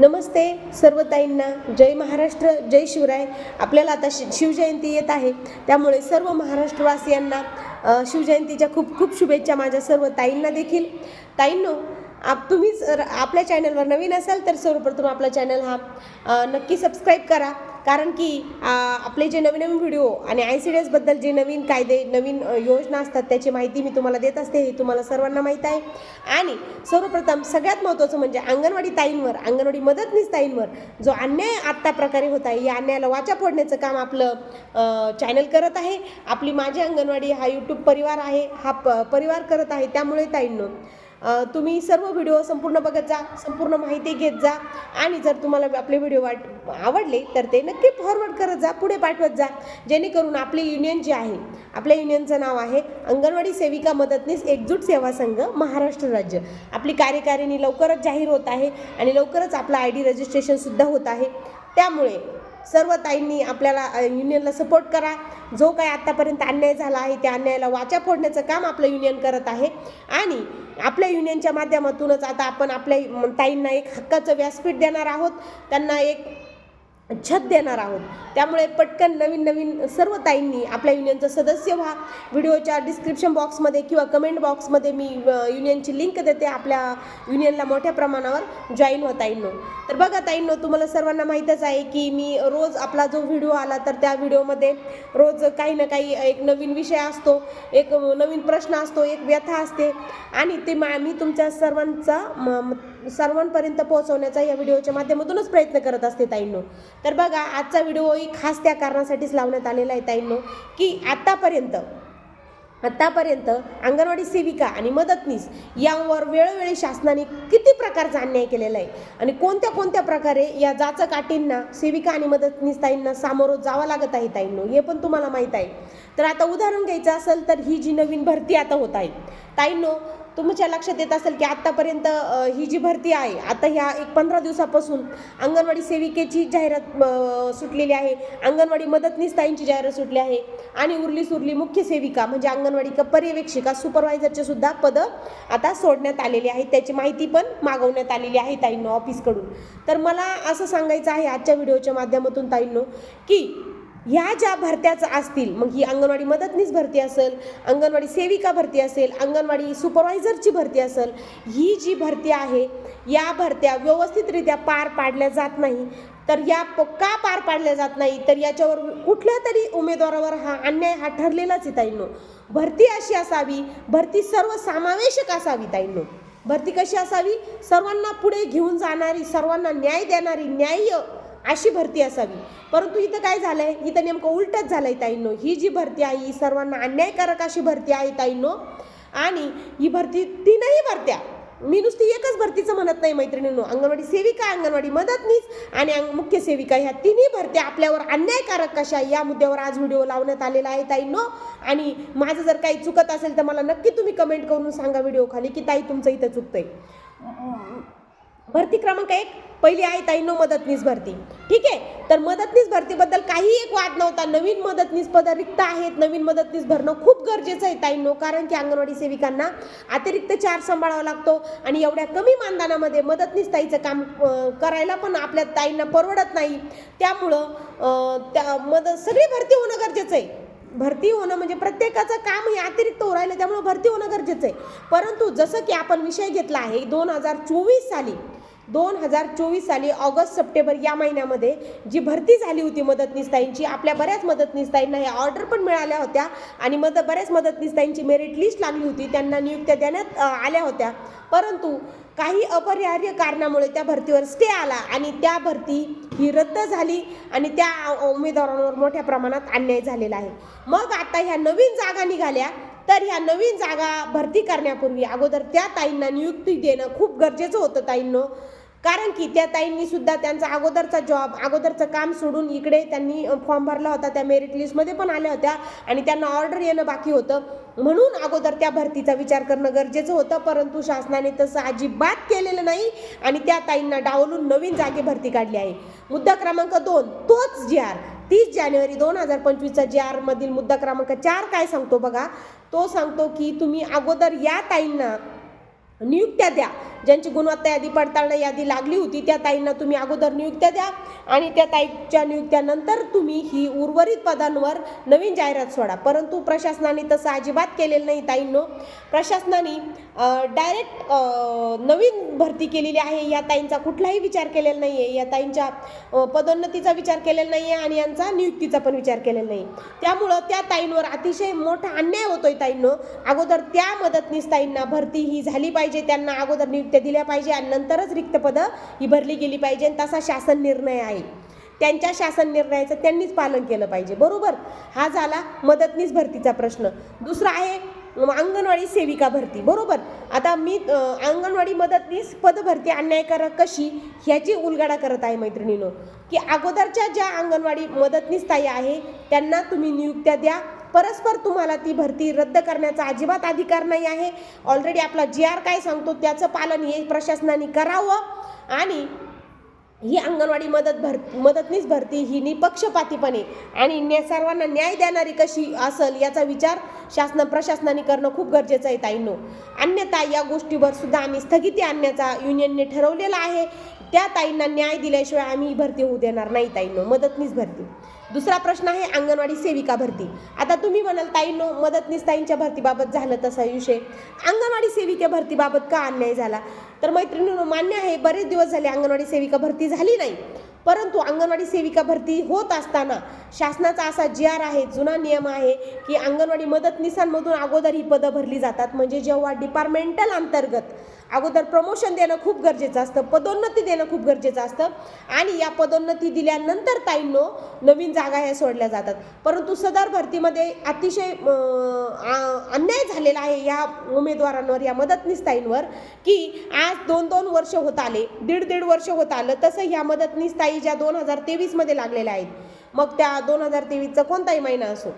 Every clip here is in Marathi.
नमस्ते सर्व ताईंना. जय महाराष्ट्र जय शिवराय. आपल्याला आता शि शिवजयंती येत आहे. त्यामुळे सर्व महाराष्ट्रवासियांना शिवजयंतीच्या खूप खूप शुभेच्छा माझ्या सर्व ताईंना देखील. ताईंनो आप तुम्हीच जर आपल्या चॅनलवर नवीन असाल तर सर्वप्रथम आपला चॅनल हा नक्की सबस्क्राईब करा. कारण की आपले जे नवीन नवीन व्हिडिओ आणि आय सी डी एसबद्दल जे नवीन कायदे नवीन योजना असतात त्याची माहिती मी तुम्हाला देत असते हे तुम्हाला सर्वांना माहीत आहे. आणि सर्वप्रथम सगळ्यात महत्त्वाचं म्हणजे अंगणवाडी ताईंवर अंगणवाडी मदतनीस ताईंवर जो अन्याय आत्ता प्रकारे होत आहे या अन्यायाला वाचा फोडण्याचं काम आपलं चॅनल करत आहे. आपली माझी अंगणवाडी हा यूट्यूब परिवार आहे हा प परिवार करत आहे त्यामुळे ताईंनो तुम्ही सर्व व्हिडिओ संपूर्ण बघत जा संपूर्ण माहिती घेत जा. आणि जर तुम्हाला आपले व्हिडिओ वाट आवडले तर ते नक्की फॉरवर्ड करत जा पुढे पाठवत जा. जेणेकरून आपले युनियन जे आहे आपल्या युनियनचं नाव आहे अंगणवाडी सेविका मदतनीस एकजूट सेवा संघ महाराष्ट्र राज्य. आपली कार्यकारिणी लवकरच जाहीर होत आहे आणि लवकरच आपलं आय डी रजिस्ट्रेशनसुद्धा होत आहे. त्यामुळे सर्व ताईंनी आपल्याला युनियनला सपोर्ट करा. जो काय आत्तापर्यंत अन्याय झाला आहे त्या अन्यायाला वाचा फोडण्याचं काम आपलं युनियन करत आहे. आणि आपल्या युनियनच्या माध्यमातूनच आता आपण आपल्या ताईंना एक हक्काचं व्यासपीठ देणार आहोत. त्यांना एक छत देणार आहोत. त्यामुळे पटकन नवीन नवीन सर्व ताईंनी आपल्या युनियनचं सदस्य व्हा. व्हिडिओच्या डिस्क्रिप्शन बॉक्समध्ये किंवा कमेंट बॉक्समध्ये मी युनियनची लिंक देते आपल्या युनियनला मोठ्या प्रमाणावर. जॉईन होता ताईंनो. तर बघा ताईंनो तुम्हाला सर्वांना माहीतच आहे की मी रोज आपला जो व्हिडिओ आला तर त्या व्हिडिओमध्ये रोज काही ना काही एक नवीन विषय असतो एक नवीन प्रश्न असतो एक व्यथा असते. आणि ते मा मी तुमच्या सर्वांचा म- सर्वांपर्यंत पोहोचवण्याचा या व्हिडिओच्या माध्यमातूनच प्रयत्न करत असते ताईंनो. तर बघा आजचा व्हिडिओही खास त्या कारणासाठीच लावण्यात आलेला आहे ताईंनो की आत्तापर्यंत आत्तापर्यंत अंगणवाडी सेविका आणि मदतनीस यावर वेळोवेळी शासनाने किती प्रकारचा अन्याय केलेला आहे आणि कोणत्या कोणत्या प्रकारे या जाचकाठींना सेविका आणि मदतनीस ताईंना सामोरं जावं लागत आहे ताईंनो हे पण तुम्हाला माहीत आहे. तर आता उदाहरण घ्यायचं असेल तर ही जी नवीन भरती आता होत आहे ताईंनो तुमच्या लक्षात येत असेल की आत्तापर्यंत ही जी भरती आहे आता ह्या एक पंधरा दिवसापासून अंगणवाडी सेविकेची जाहिरात सुटलेली आहे. अंगणवाडी मदतनीस ताईंची जाहिरात सुटली आहे. आणि उरली सुरली मुख्य सेविका म्हणजे अंगणवाडी का पर्यवेक्षिका सुपरवायझरचे सुद्धा पदं आता सोडण्यात आलेली आहेत. त्याची माहिती पण मागवण्यात आलेली आहे ताईंनो ऑफिसकडून. तर मला असं सांगायचं आहे आजच्या व्हिडिओच्या माध्यमातून ताईंनो की ह्या ज्या भरत्याच असतील मग ही अंगणवाडी मदतनीस भरती असेल अंगणवाडी सेविका भरती असेल अंगणवाडी सुपरवायझरची भरती असेल ही जी भरती आहे या भरत्या व्यवस्थितरित्या पार पाडल्या जात नाही. तर या प- का पार पाडल्या जात नाही? तर याच्यावर कुठल्या तरी उमेदवारावर हा अन्याय हा ठरलेलाच आहे ताईंनो. भरती अशी असावी भरती सर्वसमावेशक असावी ताईंनो. भरती कशी असावी? सर्वांना पुढे घेऊन जाणारी सर्वांना न्याय देणारी न्याय्य अशी भरती असावी. परंतु इथं काय झालंय? इथं नेमकं उलटच झालंय ताईंनो. ही जी भरती आहे ही सर्वांना अन्यायकारक अशी भरती आहे ताईंनो. आणि ही भरती तीनही भरत्या. मी नुसती एकच भरतीचं म्हणत नाही मैत्रिणींनो. अंगणवाडी सेविका अंगणवाडी मदतनीस आणि मुख्य सेविका ह्या तिन्ही भरत्या आपल्यावर अन्यायकारक कशा या मुद्द्यावर आज व्हिडिओ लावण्यात आलेला आहे ताईंनो. आणि माझं जर काही चुकत असेल तर मला नक्की तुम्ही कमेंट करून सांगा व्हिडिओ खाली की ताई तुमचं इथं चुकतंय. भरती क्रमांक एक पहिली आहे ताईंनो मदतनीस भरती. ठीक आहे? तर मदतनीस भरतीबद्दल काही एक वाद नव्हता. नवीन मदतनीस पद रिक्त आहेत. नवीन मदतनीस भरणं खूप गरजेचं आहे ताईंनो कारण की अंगणवाडी सेविकांना अतिरिक्त चार सांभाळावा लागतो आणि एवढ्या कमी मानधनामध्ये मदतनीस ताईचं काम करायला पण आपल्या ताईंना परवडत नाही. त्यामुळं त्या मदत सगळी भरती होणं गरजेचं आहे. भरती होणं म्हणजे प्रत्येकाचं काम हे अतिरिक्त हो राहिलं त्यामुळे भरती होणं गरजेचं आहे. परंतु जसं की आपण विषय घेतला आहे दोन हजार चोवीस साली दोन हजार चोवीस साली ऑगस्ट सप्टेंबर या महिन्यामध्ये जी भरती झाली होती मदतनीसताईंची आपल्या बऱ्याच मदतनीसताईंना ह्या ऑर्डर पण मिळाल्या होत्या आणि मद बऱ्याच मदतनीसताईंची मेरिट लिस्ट लागली होती त्यांना नियुक्त्या देण्यात आल्या होत्या. परंतु काही अपरिहार्य कारणामुळे त्या भरतीवर स्टे आला आणि त्या भरती ही रद्द झाली आणि त्या उमेदवारांवर मोठ्या प्रमाणात अन्याय झालेला आहे. मग आता ह्या नवीन जागा निघाल्या तर ह्या नवीन जागा भरती करण्यापूर्वी अगोदर त्या ताईंना नियुक्ती देणं खूप गरजेचं होतं ताईंनो. कारण की त्या ताईंनी सुद्धा त्यांचा अगोदरचा जॉब अगोदरचं काम सोडून इकडे त्यांनी फॉर्म भरला होता त्या मेरिट लिस्टमध्ये पण आल्या होत्या आणि त्यांना ऑर्डर येणं बाकी होतं. म्हणून अगोदर त्या भरतीचा विचार करणं गरजेचं होतं परंतु शासनाने तसं अजिबात केलेलं नाही आणि त्या ताईंना डावलून नवीन जागे भरती काढली आहे. मुद्दा क्रमांक दोन तोच जी आर तीस जानेवारी दोन हजार पंचवीसचा जी आरमधील मुद्दा क्रमांक चार काय सांगतो बघा? तो सांगतो की तुम्ही अगोदर या ताईंना नियुक्त्या द्या. ज्यांची गुणवत्ता यादी पडताळणा यादी लागली होती त्या ताईंना तुम्ही अगोदर नियुक्त्या द्या आणि त्या ताईच्या नियुक्त्यानंतर तुम्ही ही उर्वरित पदांवर नवीन जाहिरात सोडा. परंतु प्रशासनाने तसं अजिबात केलेलं नाही ताईंनो. प्रशासनाने डायरेक्ट नवीन भरती केलेली आहे. या ताईंचा कुठलाही विचार केलेला नाही आहे या ताईंच्या पदोन्नतीचा विचार केलेला नाही आहे आणि यांचा नियुक्तीचा पण विचार केलेला नाही त्यामुळं त्या ताईंवर अतिशय मोठा अन्याय होतोय ताईंनो. अगोदर त्या मदतनीस ताईंना भरती ही झाली पाहिजे. त्यांना अगोदर नियुक्त्या दिल्या पाहिजे आणि नंतरच रिक्त पदं ही भरली गेली पाहिजे आणि तसा शासन निर्णय आहे. त्यांच्या शासन निर्णयाचं त्यांनीच पालन केलं पाहिजे. बरोबर? हा झाला मदतनीस भरतीचा प्रश्न. दुसरा आहे अंगणवाडी सेविका भरती. बरोबर? आता मी अंगणवाडी मदतनीस पदभरती अन्यायकारक कशी? ह्याची उलगडा करत आहे मैत्रिणीनं की अगोदरच्या ज्या अंगणवाडी मदतनीस ताई आहे त्यांना तुम्ही नियुक्त्या द्या. परस्पर तुम्हाला ती भरती रद्द करण्याचा अजिबात अधिकार नाही आहे. ऑलरेडी आपला जी आर काय सांगतो त्याचं पालन हे प्रशासनाने करावं आणि ही अंगणवाडी मदत भर मदतनीस भरती ही निपक्षपातीपणे आणि न्या सर्वांना न्याय देणारी कशी असेल याचा विचार शासन प्रशासनाने करणं खूप गरजेचं आहे ताईंनो. अन्यथा या गोष्टीवर सुद्धा आम्ही स्थगिती आणण्याचा युनियनने ठरवलेला आहे. त्या ताईंना न्याय दिल्याशिवाय आम्ही ही भरती होऊ देणार नाही ताईंनो. मदतनीस भरती. दुसरा प्रश्न आहे अंगणवाडी सेविका भरती. आता तुम्ही म्हणाल ताईंनो मदतनीस ताईंच्या भरतीबाबत झालं तसा विषय. अंगणवाडी सेविका भरतीबाबत का अन्याय झाला? तर मैत्रिणींनो मान्य आहे बरेच दिवस झाले अंगणवाडी सेविका भरती झाली नाही. परंतु अंगणवाडी सेविका भरती होत असताना शासनाचा असा जी आर आहे जुना नियम आहे की अंगणवाडी मदतनीसांमधून अगोदर ही पदं भरली जातात. म्हणजे जेव्हा डिपार्टमेंटल अंतर्गत अगोदर प्रमोशन देणं खूप गरजेचं असतं पदोन्नती देणं खूप गरजेचं असतं. आणि या पदोन्नती दिल्यानंतर ताईंनो नवीन जागा ह्या सोडल्या जातात. परंतु सदर भरतीमध्ये अतिशय अन्याय झालेला आहे या उमेदवारांवर या मदतनीस ताईंवर की आज दोन दोन वर्ष होत आले दीड दीड वर्ष होत आलं तसं ह्या मदतनीस ताई ज्या दोन हजार तेवीसमध्ये लागलेल्या आहेत मग त्या दोन हजार तेवीसचा कोणताही महिना असो.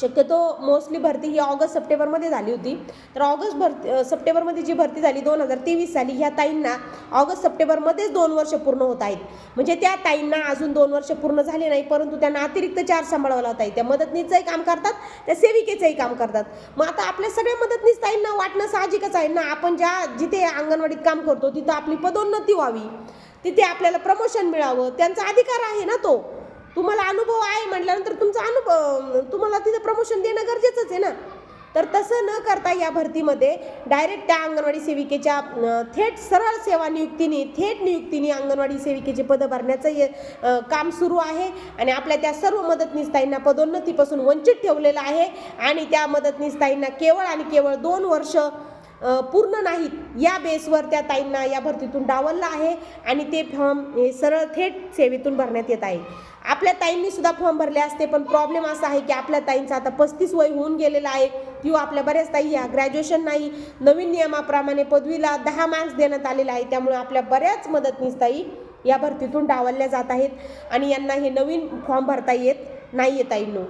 शक्यतो मोस्टली भरती ही ऑगस्ट सप्टेंबरमध्ये झाली होती. तर ऑगस्ट भरती सप्टेंबरमध्ये जी भरती झाली दोन हजार तेवीस साली ह्या ताईंना ऑगस्ट सप्टेंबरमध्येच दोन वर्ष पूर्ण होत आहेत. म्हणजे त्या ताईंना अजून दोन वर्ष पूर्ण झाले नाही परंतु त्यांना अतिरिक्त चार सांभाळवला होता आहे. त्या मदतनीचंही काम करतात त्या सेविकेचंही काम करतात. मग आता आपल्या सगळ्या मदतनीस ताईंना वाटणं साहजिकच आहे ना? आपण ज्या जिथे अंगणवाडीत काम करतो तिथं आपली पदोन्नती व्हावी. तिथे आपल्याला प्रमोशन मिळावं त्यांचा अधिकार आहे ना तो? तुम्हाला अनुभव आहे म्हटल्यानंतर तुमचा अनुभव तुम्हाला तिथं प्रमोशन देणं गरजेचंच आहे ना. तर तसं न करता या भरतीमध्ये डायरेक्ट त्या अंगणवाडी सेविकेच्या थेट सरळ सेवा नियुक्तीने थेट नियुक्तीने अंगणवाडी सेविकेचे पदं भरण्याचं काम सुरू आहे. आणि आपल्या त्या सर्व मदतनीसताईंना पदोन्नतीपासून वंचित ठेवलेलं आहे. आणि त्या मदतनीसताईंना केवळ आणि केवळ दोन वर्ष पूर्ण नाहीत. या बेसवर त्या ताईंना या भरतीतून डावललं आहे आणि ते फॉर्म हे सरळ थेट सेवेतून भरण्यात येत आहे. आपल्या ताईंनी सुद्धा फॉर्म भरले असते पण प्रॉब्लेम असा आहे की आपल्या ताईंचा आता पस्तीस वय होऊन गेलेला आहे. किंवा आपल्या बऱ्याच ताई ह्या ग्रॅज्युएशन नाही. नवीन नियमाप्रमाणे पदवीला दहा मार्क्स देण्यात आलेले आहे. त्यामुळे आपल्या बऱ्याच मदतनीस ताई या भरतीतून डावलल्या जात आहेत. आणि यांना हे नवीन फॉर्म भरता येत नाही आहे ताईंनो.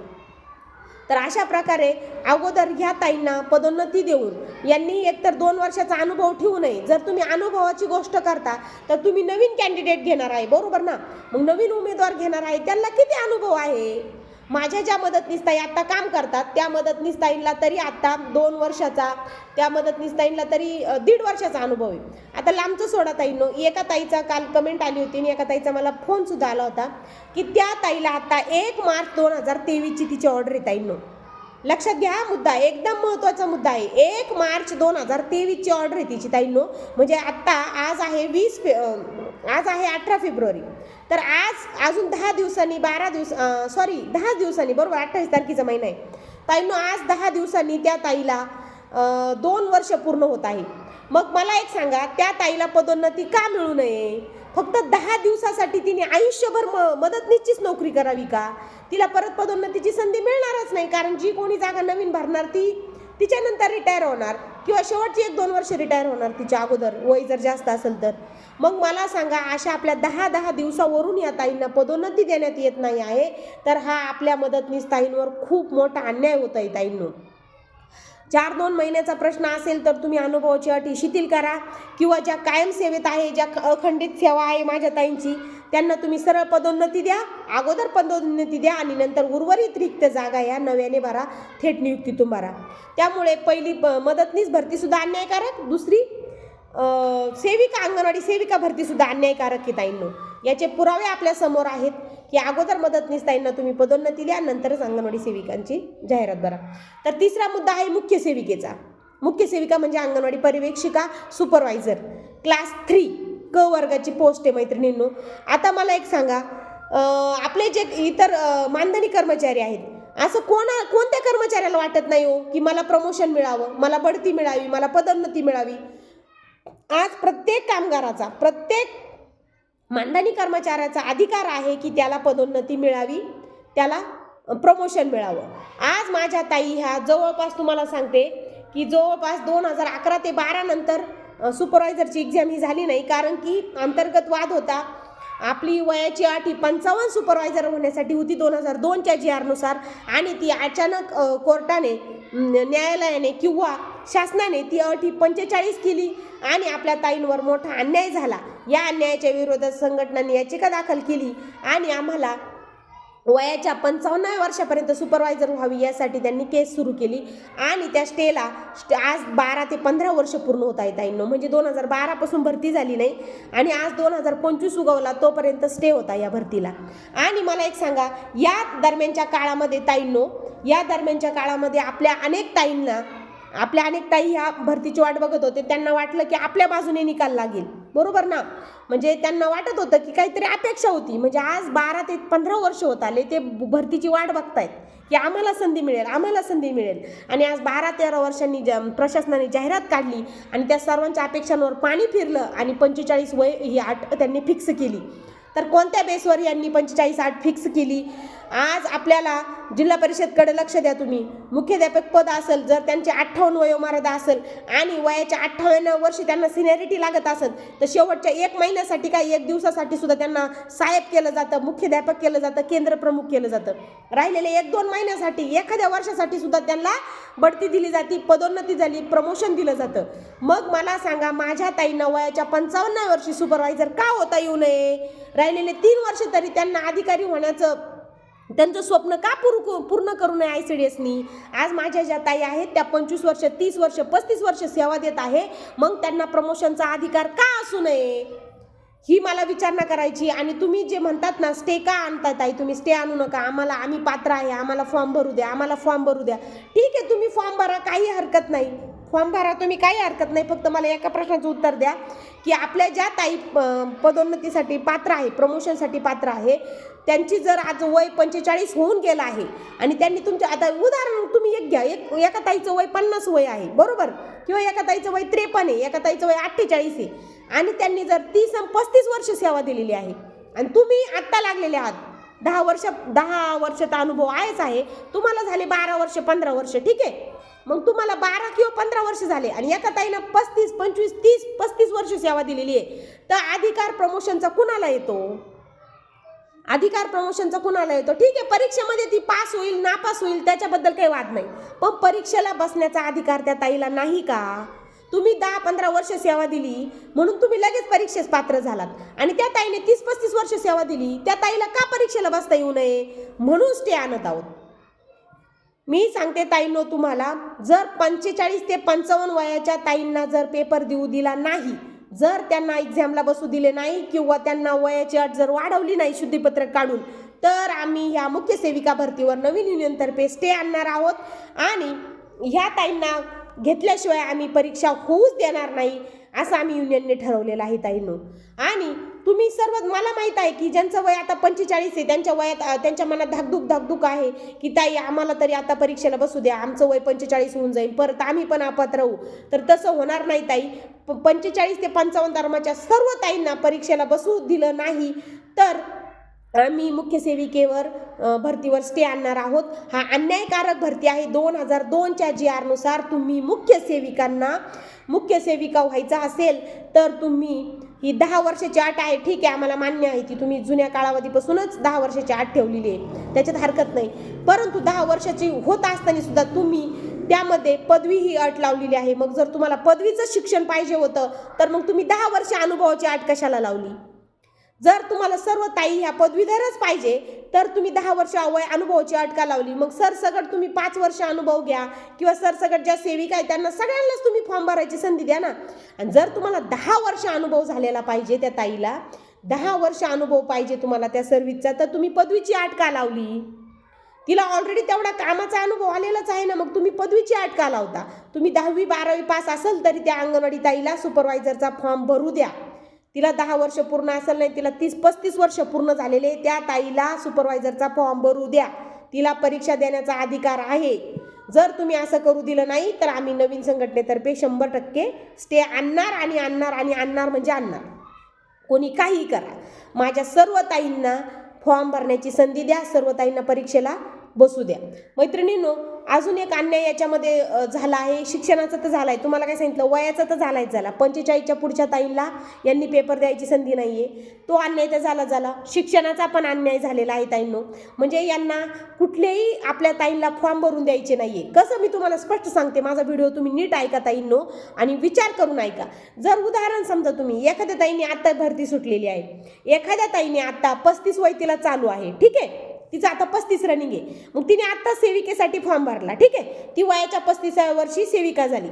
तर अशा प्रकारे अगोदर ह्या ताईंना पदोन्नती देऊन यांनी एकतर दोन वर्षाचा अनुभव ठेवू नये. जर तुम्ही अनुभवाची गोष्ट करता तर तुम्ही नवीन कॅन्डिडेट घेणार आहे. बरोबर ना? मग नवीन उमेदवार घेणार आहे. त्यांना किती अनुभव आहे? माझ्या ज्या मदतनीसताई आत्ता काम करतात त्या मदतनीसताईंना तरी आत्ता दोन वर्षाचा त्या मदतनीसताईंना तरी दीड वर्षाचा अनुभव आहे. आता लांबचं सोडा ताईंनो एका ताईचा काल कमेंट आली होती आणि एका ताईचा मला फोनसुद्धा आला होता की त्या ताईला आत्ता एक मार्च दोन हजार तेवीसची तिची ऑर्डर आहे ताईंनो. लक्षात घ्या हा मुद्दा एकदम महत्त्वाचा मुद्दा आहे. एक मार्च दोन हजार तेवीसची ऑर्डर आहे तिची ताईंनो. म्हणजे आत्ता आज आहे वीस फे आज आहे अठरा फेब्रुवारी. तर आज अजून दहा दिवसांनी बारा दिवस सॉरी दहा दिवसांनी बरोबर अठ्ठावीस तारखेचा महिना आहे. ताईंनो आज दहा दिवसांनी त्या ताईला दोन वर्ष पूर्ण होत आहे. मग मला एक सांगा त्या ताईला पदोन्नती का मिळू नये? फक्त दहा दिवसासाठी तिने आयुष्यभर म मदतनीसचीच नोकरी करावी का? तिला परत पदोन्नतीची संधी मिळणारच नाही कारण जी कोणी जागा नवीन भरणार ती तिच्यानंतर रिटायर होणार किंवा शेवटची एक दोन वर्ष रिटायर होणार तिच्या अगोदर वय जर जास्त असेल तर. मग मला सांगा अशा आपल्या दहा दहा दिवसावरून या ताईंना पदोन्नती देण्यात येत नाही आहे तर हा आपल्या मदतनीस ताईंवर खूप मोठा अन्याय होत आहे ताईंनो. चार दोन महिन्याचा प्रश्न असेल तर तुम्ही अनुभवाची अटी शिथिल करा. किंवा ज्या कायम सेवेत आहे ज्या अखंडित सेवा आहे माझ्या ताईंची त्यांना तुम्ही सरळ पदोन्नती द्या अगोदर पदोन्नती द्या आणि नंतर उर्वरित रिक्त जागा या नव्याने भरा थेट नियुक्तीतून भरा. त्यामुळे पहिली प- मदतनीस भरतीसुद्धा अन्यायकारक दुसरी सेविका अंगणवाडी सेविका भरतीसुद्धा अन्यायकारक की ताईंनो. याचे पुरावे आपल्यासमोर आहेत की अगोदर मदतनीसताईंना तुम्ही पदोन्नती द्या नंतरच अंगणवाडी सेविकांची जाहिरात भरा. तर तिसरा मुद्दा आहे मुख्य सेविकेचा. मुख्य सेविका म्हणजे अंगणवाडी पर्यवेक्षिका सुपरवायझर क्लास थ्री क वर्गाची पोस्ट आहे मैत्रिणींनो. आता मला एक सांगा आपले जे इतर मानधनी कर्मचारी आहेत असं कोणा कोणत्या कर्मचाऱ्याला वाटत नाही हो की मला प्रमोशन मिळावं मला बढती मिळावी मला पदोन्नती मिळावी? आज प्रत्येक कामगाराचा प्रत्येक मानधनी कर्मचाऱ्याचा अधिकार आहे की त्याला पदोन्नती मिळावी त्याला प्रमोशन मिळावं. आज माझ्या ताई ह्या जवळपास तुम्हाला सांगते की जवळपास दोन हजार अकरा ते बारा नंतर सुपरवायझरची एक्झाम ही झाली नाही कारण की अंतर्गत वाद होता. आपली वयाची अट ही पंचावन्न सुपरवायझर होण्यासाठी होती दोन हजार दोनच्या जी आरनुसार आणि ती अचानक कोर्टाने न्यायालयाने किंवा शासनाने ती अट ही पंचेचाळीस केली आणि आपल्या ताईंवर मोठा अन्याय झाला. या अन्यायाच्या विरोधात संघटनांनी याचिका दाखल केली आणि आम्हाला वयाच्या पंचावन्नाव्या वर्षापर्यंत सुपरवायझर व्हावी यासाठी त्यांनी केस सुरू केली. आणि त्या स्टेला आज बारा ते पंधरा वर्ष पूर्ण होत आहे ताईंनो. म्हणजे दोन हजार बारापासून भरती झाली नाही. आणि आज दोन हजार पंचवीस उगवला तोपर्यंत स्टे होता या भरतीला. आणि मला एक सांगा या दरम्यानच्या काळामध्ये ताईंनो या दरम्यानच्या काळामध्ये आपल्या अनेक ताईंना आपल्या अनेक ताई ह्या भरतीची वाट बघत होते. त्यांना वाटलं की आपल्या बाजूने निकाल लागेल. बरोबर ना? म्हणजे त्यांना वाटत होतं की काहीतरी अपेक्षा होती. म्हणजे आज बारा ते पंधरा वर्ष होत आले ते भरतीची वाट बघतायत की आम्हाला संधी मिळेल आम्हाला संधी मिळेल. आणि आज बारा तेरा वर्षांनी ज प्रशासनाने जाहिरात काढली आणि त्या सर्वांच्या अपेक्षांवर पाणी फिरलं आणि पंचेचाळीस वय ही आठ त्यांनी फिक्स केली. तर कोणत्या बेसवर यांनी पंचेचाळीस आठ फिक्स केली? आज आपल्याला जिल्हा परिषदकडे लक्ष द्या तुम्ही. मुख्याध्यापक पद असेल जर त्यांचे अठ्ठावन्न वयोमर्यादा असेल आणि वयाच्या अठ्ठावन्न वर्षी त्यांना सिनियरिटी लागत असेल तर शेवटच्या एक महिन्यासाठी काय एक दिवसासाठी सुद्धा त्यांना साहेब केलं जातं मुख्याध्यापक केलं जातं केंद्र प्रमुख केलं जातं. राहिलेले एक दोन महिन्यासाठी एखाद्या वर्षासाठी सुद्धा त्यांना बढती दिली जाते पदोन्नती झाली प्रमोशन दिलं जातं. मग मला सांगा माझ्या ताईंना वयाच्या पंचावन्न वर्षी सुपरवायझर का होता येऊ नये? राहिलेले तीन वर्ष तरी त्यांना अधिकारी होण्याचं त्यांचं स्वप्न का पूर्ण पूर्ण करू नये आय सी डी एसनी आज माझ्या ज्या ताई आहेत त्या पंचवीस वर्ष तीस वर्ष पस्तीस वर्ष सेवा देत आहे. मग त्यांना प्रमोशनचा अधिकार का असू नये? ही मला विचारणा करायची आणि तुम्ही जे म्हणतात ना स्टे का आणता ताई? तुम्ही स्टे आणू नका. आम्हाला आम्ही पात्र आहे. आम्हाला फॉर्म भरू द्या. आम्हाला फॉर्म भरू द्या. ठीक आहे तुम्ही फॉर्म भरा. काही हरकत नाही. फॉर्म भरा तुम्ही काही हरकत नाही. फक्त मला एका प्रश्नाचं उत्तर द्या की आपल्या ज्या ताई पदोन्नतीसाठी पात्र आहे प्रमोशनसाठी पात्र आहे त्यांची जर आज वय पंचेचाळीस होऊन गेलं आहे आणि त्यांनी तुमच्या आता उदाहरण तुम्ही एक घ्या. एक एका ताईचं वय पन्नास वय आहे बरोबर? किंवा एका ताईचं वय त्रेपन्न आहे एका ताईचं वय अठ्ठेचाळीस आहे. आणि त्यांनी जर तीस आणि पस्तीस वर्ष सेवा दिलेली आहे आणि तुम्ही आत्ता लागलेले आहात दहा वर्ष दहा वर्षाचा अनुभव आहेच आहे तुम्हाला झाले बारा वर्ष पंधरा वर्ष ठीक आहे? मग तुम्हाला बारा किंवा पंधरा वर्ष झाले आणि एका ताईनं पस्तीस पंचवीस तीस पस्तीस वर्ष सेवा दिलेली आहे. तर अधिकार प्रमोशनचा कुणाला येतो? अधिकार प्रमोशनचा कुणाला येतो? ठीक आहे परीक्षेमध्ये ती पास होईल नापास होईल त्याच्याबद्दल काही वाद नाही. पण परीक्षेला बसण्याचा अधिकार त्या ताईला नाही का? तुम्ही दहा पंधरा वर्ष सेवा दिली म्हणून तुम्ही लगेच परीक्षेस पात्र झालात. आणि त्या ताईने तीस पस्तीस वर्ष सेवा दिली त्या ताईला का परीक्षेला बसता येऊ नये? म्हणून स्टे आणत आहोत. मी सांगते ताईंनो तुम्हाला जर पंचेचाळीस ते पंचावन्न वयाच्या ताईंना जर पेपर देऊ दिला नाही जर त्यांना एक्झामला बसू दिले नाही किंवा त्यांना वयाची अट जर वाढवली नाही शुद्धीपत्रक काढून तर आम्ही ह्या मुख्य सेविका भरतीवर नवीन युनियनतर्फे स्टे आणणार आहोत. आणि ह्या ताईंना घेतल्याशिवाय आम्ही परीक्षा होऊच देणार नाही असं आम्ही युनियनने ठरवलेलं आहे ताईंनो. आणि तुम्ही सर्व मला माहीत आहे की ज्यांचं वय आता पंचेचाळीस आहे त्यांच्या वयात त्यांच्या मनात धाकधूक धाकधूक आहे की ताई आम्हाला तरी आता परीक्षेला बसू द्या. आमचं वय पंचेचाळीस होऊन जाईल. परत आम्ही पण अपात्र राहू तर तसं होणार नाही ताई. प- पंचेचाळीस ते पंचावन्न धर्माच्या सर्व ताईंना परीक्षेला बसू दिलं नाही तर आम्ही मुख्य सेविकेवर भरतीवर स्टे आणणार आहोत. हा अन्यायकारक भरती आहे. दोन हजार दोनच्या जी आरनुसार तुम्ही मुख्य सेविकांना मुख्य सेविका व्हायचा असेल तर तुम्ही ही दहा वर्षाची अट आहे ठीक आहे आम्हाला मान्य आहे ती. तुम्ही जुन्या कालावधीपासूनच दहा वर्षाची अट ठेवलेली आहे. त्याच्यात हरकत नाही. परंतु दहा वर्षाची होत असताना सुद्धा तुम्ही त्यामध्ये पदवी ही अट लावलेली आहे. मग जर तुम्हाला पदवीचं शिक्षण पाहिजे होतं तर मग तुम्ही दहा वर्ष अनुभवाची अट कशाला लावली? जर तुम्हाला सर्व ताई ह्या पदवीधरच पाहिजे तर तुम्ही दहा वर्ष अवय अनुभवाची अटका लावली. मग सरसकट तुम्ही पाच वर्ष अनुभव घ्या किंवा सरसकट ज्या सेविका आहेत त्यांना सगळ्यांनाच तुम्ही फॉर्म भरायची संधी द्या ना. आणि जर तुम्हाला दहा वर्ष अनुभव झालेला पाहिजे त्या ताईला दहा वर्ष अनुभव पाहिजे तुम्हाला त्या सर्व्हिसचा तर तुम्ही पदवीची अटका लावली. तिला ऑलरेडी तेवढा कामाचा अनुभव आलेलाच आहे ना मग तुम्ही पदवीची अट का लावता. तुम्ही दहावी बारावी पास असेल तरी त्या अंगणवाडी ताईला सुपरवायझरचा फॉर्म भरू द्या. तिला दहा वर्ष पूर्ण असेल नाही तिला तीस पस्तीस वर्ष पूर्ण झालेले त्या ताईला सुपरवायझरचा फॉर्म भरू द्या. तिला परीक्षा देण्याचा अधिकार आहे. जर तुम्ही असं करू दिलं नाही तर आम्ही नवीन संघटनेतर्फे शंभर टक्के स्टे आणणार आणि आणणार आणि आणणार म्हणजे आणणार. कोणी काहीही करा. माझ्या सर्व ताईंना फॉर्म भरण्याची संधी द्या. सर्व ताईंना परीक्षेला बसू द्या. मैत्रिणींनो अजून एक अन्याय याच्यामध्ये झाला आहे. शिक्षणाचा तर झाला आहे तुम्हाला काय सांगितलं? वयाचा तर झालाच झाला. पंचेचाळीसच्या पुढच्या ताईंना यांनी पेपर द्यायची संधी नाही आहे तो अन्याय तर झाला झाला. शिक्षणाचा पण अन्याय झालेला आहे ताईंनो. म्हणजे यांना कुठलेही आपल्या ताईंना फॉर्म भरून द्यायचे नाही आहे कसं मी तुम्हाला स्पष्ट सांगते माझा व्हिडिओ तुम्ही नीट ऐका ताईंनो आणि विचार करून ऐका. जर उदाहरण समजा तुम्ही एखाद्या ताईने आत्ता भरती सुटलेली आहे. एखाद्या ताईने आत्ता पस्तीस वय तिला चालू आहे. ठीक आहे? तिचं आता पस्तीस रनिंग आहे. मग तिने आत्ता सेविकेसाठी फॉर्म भरला ठीक आहे? ती वयाच्या पस्तीसाव्या वर्षी सेविका झाली.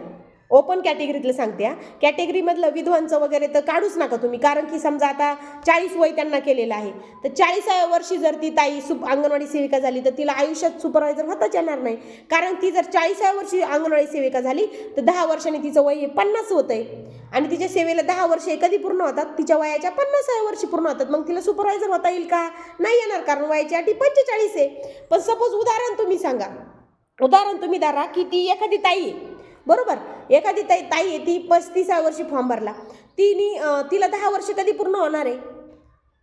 ओपन कॅटेगरीतलं सांगते हा. कॅटेगरीमधलं विधवांचं वगैरे तर काढूच नका तुम्ही कारण की समजा आता चाळीस वय त्यांना केलेलं आहे. तर चाळीसाव्या वर्षी जर ती ताई सुप अंगणवाडी सेविका झाली तर तिला आयुष्यात सुपरवायझर होताच येणार नाही. कारण ती जर चाळीसाव्या वर्षी अंगणवाडी सेविका झाली तर दहा वर्षांनी तिचं वय हे पन्नास होतं आहे आणि तिच्या सेवेला दहा वर्ष हे कधी पूर्ण होतात? तिच्या वयाच्या पन्नासाव्या वर्षी पूर्ण होतात. मग तिला सुपरवायझर होता येईल का? नाही येणार कारण वयाची अटी पंचेचाळीस आहे. पण सपोज उदाहरण तुम्ही सांगा. उदाहरण तुम्ही धरा की ती एखादी ताई आहे. बरोबर? एखादी ताई ताई आहे ती पस्तीसाव्या वर्षी फॉर्म भरला. तिने तिला दहा वर्ष कधी पूर्ण होणार आहे?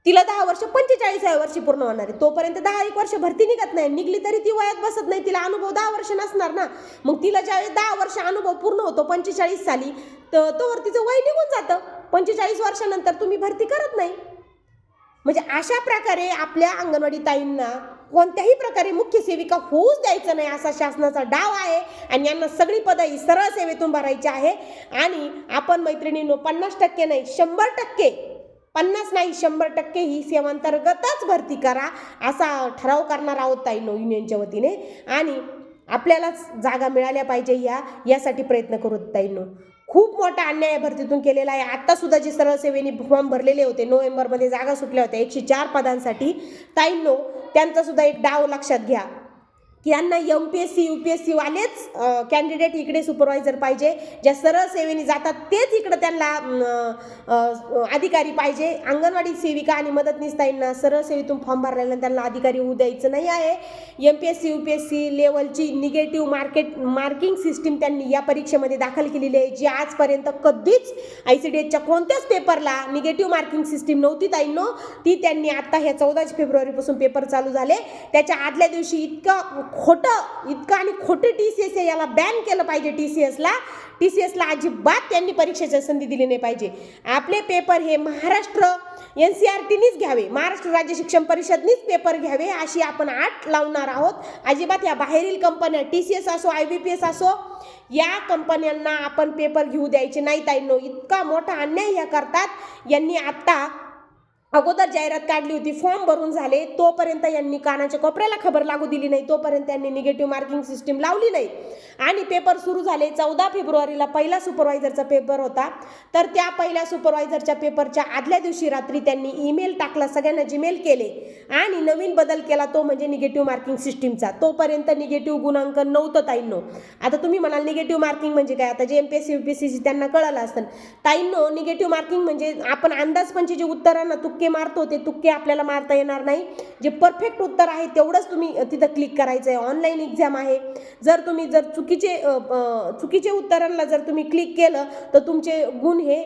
तिला दहा वर्ष पंचेचाळीसाव्या वर्षी पूर्ण होणार आहे. तोपर्यंत दहा एक वर्ष भरती निघत नाही. निघली तरी ती वयात बसत नाही. तिला अनुभव दहा वर्ष नसणार ना. मग तिला ज्यावेळेस दहा वर्ष अनुभव पूर्ण होतो पंचेचाळीस साली तर तोवर तिचं वय निघून जातं. पंचेचाळीस वर्षानंतर तुम्ही भरती करत नाही. म्हणजे अशा प्रकारे आपल्या अंगणवाडी ताईंना कोणत्याही प्रकारे मुख्य सेविका होऊच द्यायचं नाही असा शासनाचा डाव आहे आणि यांना सगळी पदं ही सरळ सेवेतून भरायची आहे. आणि आपण मैत्रिणींनो पन्नास टक्के नाही शंभर टक्के पन्नास नाही शंभर टक्के ही सेवांतर्गतच भरती करा असा ठराव करणार आहोत ताईंनो युनियनच्या वतीने. आणि आपल्यालाच जागा मिळाल्या पाहिजे या यासाठी प्रयत्न करू ताईंनो. खूप मोठा अन्याय भरतीतून केलेला आहे. आत्तासुद्धा जे सरळ सेवेने फॉर्म भरलेले होते नोव्हेंबरमध्ये जागा सुटल्या होत्या एकशे चार पदांसाठी. ताईंनो त्यांचा सुद्धा एक डाव लक्षात घ्या. की यांना M P S C U P S सीवालेच candidate इकडे सुपरवायझर पाहिजे. ज्या सरळ सेवेने जातात तेच इकडं त्यांना अधिकारी पाहिजे. अंगणवाडी सेविका आणि मदतनीस ताईंना सरळ सेवेतून फॉर्म भरलेला त्यांना अधिकारी होऊ द्यायचं नाही आहे. M P S C U P S C लेवलची negative market marking system त्यांनी या परीक्षेमध्ये दाखल केलेली आहे जी आजपर्यंत कधीच आय सी डी एसच्या कोणत्याच पेपरला निगेटिव्ह मार्किंग सिस्टीम नव्हती ताईंनो. ती त्यांनी आत्ता ह्या चौदा फेब्रुवारीपासून पेपर चालू झाले. त्याच्या आदल्या दिवशी इतकं खोटं इतकं आणि खोटं टी सी एस आहे याला बॅन केलं पाहिजे टी सी एसला टी सी एसला अजिबात त्यांनी परीक्षेची संधी दिली नाही पाहिजे. आपले पेपर हे महाराष्ट्र एन सी आर टीनीच घ्यावे. महाराष्ट्र राज्य शिक्षण परिषदनीच पेपर घ्यावे अशी आपण आठ लावणार आहोत. अजिबात या बाहेरील कंपन्या टी सी एस असो आय बी पी एस असो या कंपन्यांना आपण पेपर घेऊ द्यायचे नाही ताईंनो. इतका मोठा अन्याय ह्या करतात. यांनी आत्ता अगोदर जाहिरात काढली होती फॉर्म भरून झाले तोपर्यंत यांनी कानाच्या कोपऱ्याला खबर लागू दिली नाही तोपर्यंत त्यांनी निगेटिव्ह मार्किंग सिस्टीम लावली नाही. आणि पेपर सुरू झाले चौदा फेब्रुवारीला पहिला सुपरवायझरचा पेपर होता. तर त्या पहिल्या सुपरवायझरच्या पेपरच्या आदल्या दिवशी रात्री त्यांनी ईमेल टाकला सगळ्यांना जीमेल केले. आणि नवीन बदल केला तो म्हणजे निगेटिव्ह मार्किंग सिस्टीमचा तोपर्यंत निगेटिव्ह गुणांकन नव्हतं ताईंनो. आता तुम्ही म्हणाल निगेटिव्ह मार्किंग म्हणजे काय? आता जे M P S C U P S C त्यांना कळालं असतं ताईंनो निगेटिव्ह मार्किंग म्हणजे आपण अंदाजपंची जे उत्तरांना तुक्के मारतो ते तुक्के आपल्याला मारता येणार नाही. जे परफेक्ट उत्तर आहे तेवढंच तुम्ही तिथं क्लिक करायचं आहे ऑनलाईन एक्झाम आहे. जर तुम्ही जर चुकीचे चुकीचे उत्तरांना जर तुम्ही क्लिक केलं तर तुमचे गुण हे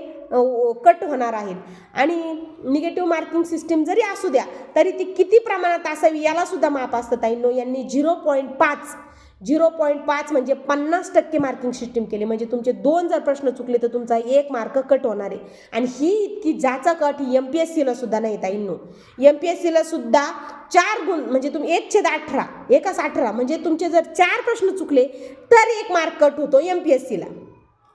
कट होणार आहेत. आणि निगेटिव्ह मार्किंग सिस्टीम जरी असू द्या तरी ती किती प्रमाणात असावी याला सुद्धा माप असतं ताईंनो यांनी झिरो पॉईंट पाच झिरो पॉईंट पाच म्हणजे पन्नास टक्के मार्किंग सिस्टीम केली. म्हणजे तुमचे दोन जर प्रश्न चुकले तर तुमचा एक मार्क कट होणार आहे. आणि ही इतकी जाचा कट ही एम पी एस सीला सुद्धा नाही ताईंनो एम पी एस सीला सुद्धा चार गुण म्हणजे तुम्ही एक छेद अठरा एकाच अठरा म्हणजे तुमचे जर चार प्रश्न चुकले तर एक मार्क कट होतो एम पी एस सीला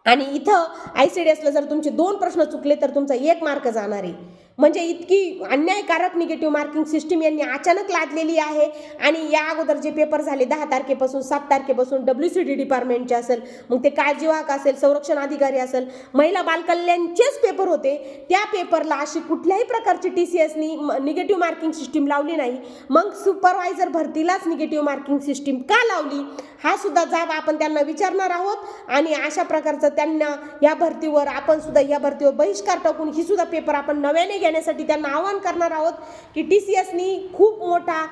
आणि इथं आय सी डी एसला जर तुमचे दोन प्रश्न चुकले तर तुमचा एक मार्क जाणार आहे. म्हणजे इतकी अन्यायकारक निगेटिव्ह मार्किंग सिस्टीम यांनी अचानक लादलेली आहे. आणि या अगोदर जे पेपर झाले दहा तारखेपासून सात तारखेपासून डब्ल्यू सी डी डिपार्टमेंटचे असेल मग ते काळजीवाहक असेल संरक्षण अधिकारी असेल महिला बालकल्याणचेच पेपर होते. त्या पेपरला अशी कुठल्याही प्रकारची टी सी एसनी निगेटिव्ह मार्किंग सिस्टीम लावली नाही. मग सुपरवायझर भरतीलाच निगेटिव्ह मार्किंग सिस्टीम का लावली? हा सुद्धा जाब आपण त्यांना विचारणार आहोत. आणि अशा प्रकारचं त्यांना या भरतीवर आपण सुद्धा या भरतीवर बहिष्कार टाकून ही सुद्धा पेपर आपण नव्याने देण्यासाठी त्यांना आवाहन करणार आहोत की टी सी एसनी खूप मोठा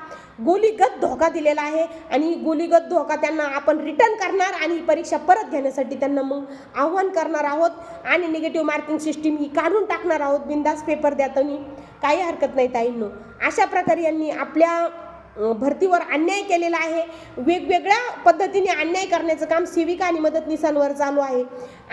गोलीगत धोका दिलेला आहे आणि गोलीगत धोका त्यांना आपण रिटर्न करणार आणि ही परीक्षा परत घेण्यासाठी त्यांना मग आव्हान करणार आहोत. आणि निगेटिव्ह मार्किंग सिस्टीम ही काढून टाकणार आहोत. बिंदास पेपर द्यातनी काही हरकत नाही ताईंनो. अशा प्रकारे यांनी आपल्या भरतीवर अन्याय केलेला आहे. वेगवेगळ्या पद्धतीने अन्याय करण्याचं काम सेविका आणि मदतनीसांवर चालू आहे.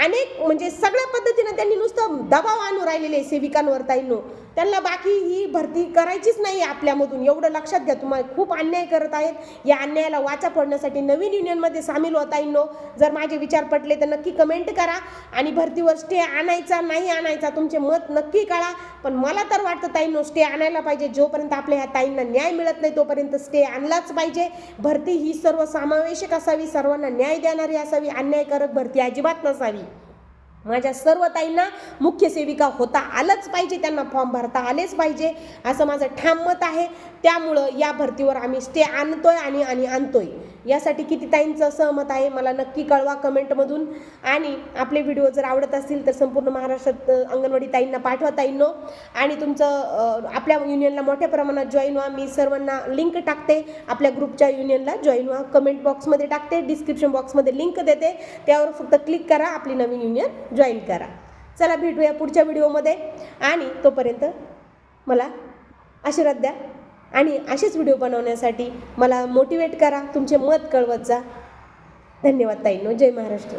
अनेक म्हणजे सगळ्या पद्धतीनं त्यांनी नुसतं दबाव आणून राहिलेले आहे सेविकांवर ताईंनो. त्यांना बाकी ही भरती करायचीच नाही आहे आपल्यामधून. एवढं लक्षात घ्या तुम्हाला खूप अन्याय करत आहेत. या अन्यायाला वाचा पडण्यासाठी नवीन युनियनमध्ये सामील होता येईनो जर माझे विचार पटले तर नक्की कमेंट करा आणि भरतीवर स्टे आणायचा नाही आणायचा तुमचे मत नक्की कळा. पण मला तर वाटतं ताईंनो स्टे आणायला पाहिजे जोपर्यंत आपल्या ह्या ताईंना न्याय मिळत नाही तोपर्यंत स्टे आणलाच पाहिजे. भरती ही सर्व समावेशक असावी सर्वांना न्याय देणारी असावी अन्यायकारक भरती अजिबात नसावी. माझ्या सर्व ताईंना मुख्य सेविका होता आलंच पाहिजे त्यांना फॉर्म भरता आलेच पाहिजे असं माझं ठाम मत आहे. त्यामुळं या भरतीवर आम्ही स्टे आणतोय आणि आणि आणतोय. यासाठी किती ताईंचं सहमत आहे मला नक्की कळवा कमेंटमधून आणि आपले व्हिडिओ जर आवडत असतील तर संपूर्ण महाराष्ट्रात अंगणवाडी ताईंना पाठवा ताईंनो. आणि तुमचं आपल्या युनियनला मोठ्या प्रमाणात जॉईन व्हा. मी सर्वांना लिंक टाकते. आपल्या ग्रुपच्या युनियनला जॉईन व्हा. कमेंट बॉक्समध्ये टाकते. डिस्क्रिप्शन बॉक्समध्ये लिंक देते. त्यावर फक्त क्लिक करा. आपली नवीन युनियन जॉईन करा. चला भेटूया पुढच्या व्हिडिओमध्ये. आणि तोपर्यंत मला आशीर्वाद द्या. आणि असेच व्हिडिओ बनवण्यासाठी मला मोटिवेट करा. तुमचे मत कळवत जा. धन्यवाद ताईंनो जय महाराष्ट्र.